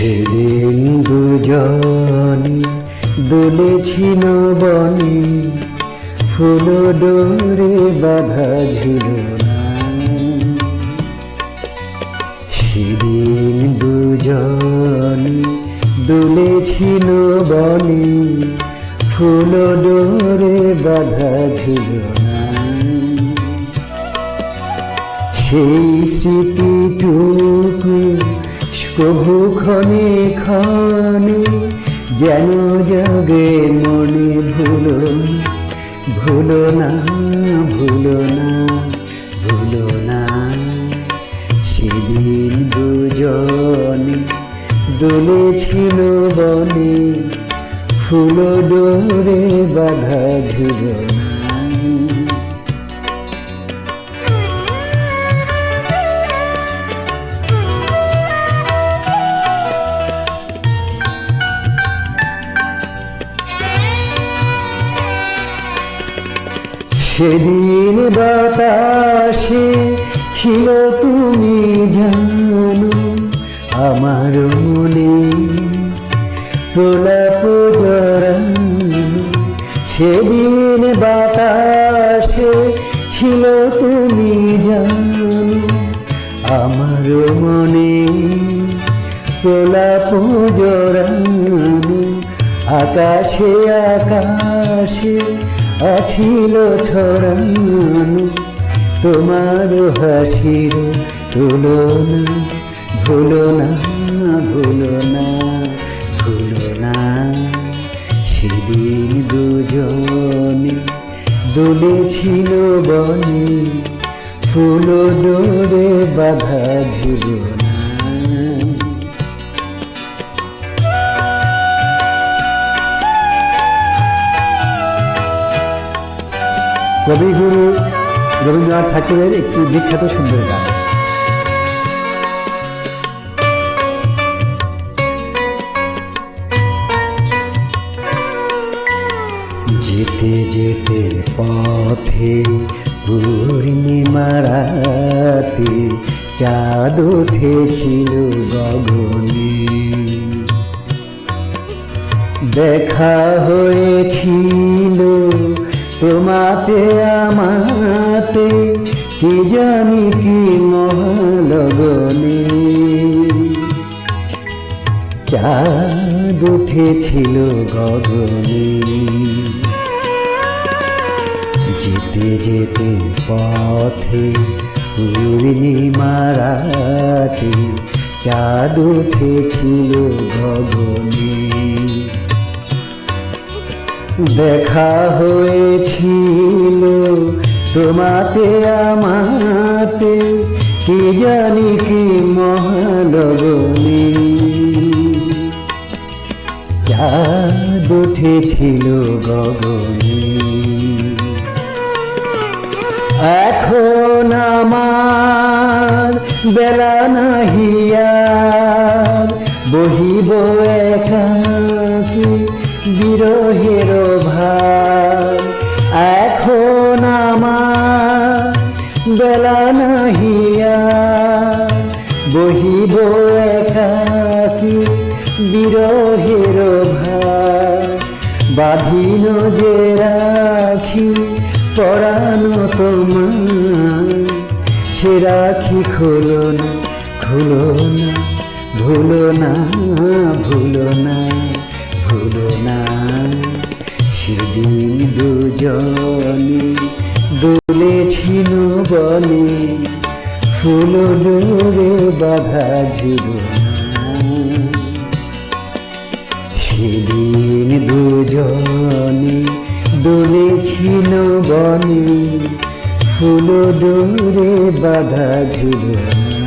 সেদিন দুজনে দুলেছিল বনে ফুল ডোরে বাধা ঝুলনা সেদিন দুজনে দুলেছিল বনে ফুল ডোরে বাধা ঝুলনা সেই স্মৃতিটুকু কভু ক্ষণে ক্ষণে যেন জাগে মনে ভুলো ভুলো না ভুলো না ভুলো না। সেদিন দুজনে দোলেছিল বনে, ফুল ডোরে বাধা ঝুলো না। সেদিন বাতাসে ছিল তুমি জানো, আমার মনে প্রলাপ সেদিন বাতাসে ছিল তুমি জানো, আমার মনে প্রলাপ জড়ানো আকাশে আকাশে আছিল ছড়ানো, তোমার হাসির তুলনা ভুলো না ভুলো না ভুলো না সেদিন দুজনে দুলেছিল বনে, ফুল ডোরে বাধা ঝুলো না। কবিগুরু রবীন্দ্রনাথ ঠাকুরের একটি বিখ্যাত সুন্দর গান। যেতে যেতে পথে পূর্ণিমা রাতে চাঁদ উঠেছিল গগনে। দেখা হয়েছিল তোমাতে, আমাতে, কি জানি কি মহালগনে? চাঁদ উঠেছিল গগনে। যেতে যেতে পথে পূর্ণিমা রাতে চাঁদ উঠেছিল গগনে। দেখা হয়েছিল। তোমাতে আমাতে কি জানি কি মহালগনে চাঁদ উঠেছিল গগনে। এখন আমার বেলা নাহিয়ার বহিব একাকি বিরহের বেলা নাহিয়া বহিব একাকি বিরহের ভার। বাঁধিন যে রাখি পরানো তোমার। সে রাখি খোলো না, খুলো না, ভুলো না ভুলো না ভুলো না। সেদিন দুজনে দোলেছিল বনে ফুল ডোরে বাধা না সেদিন দুজনে দুলেছিল বনে ফুল ডোরে বাধা ঝুড়ো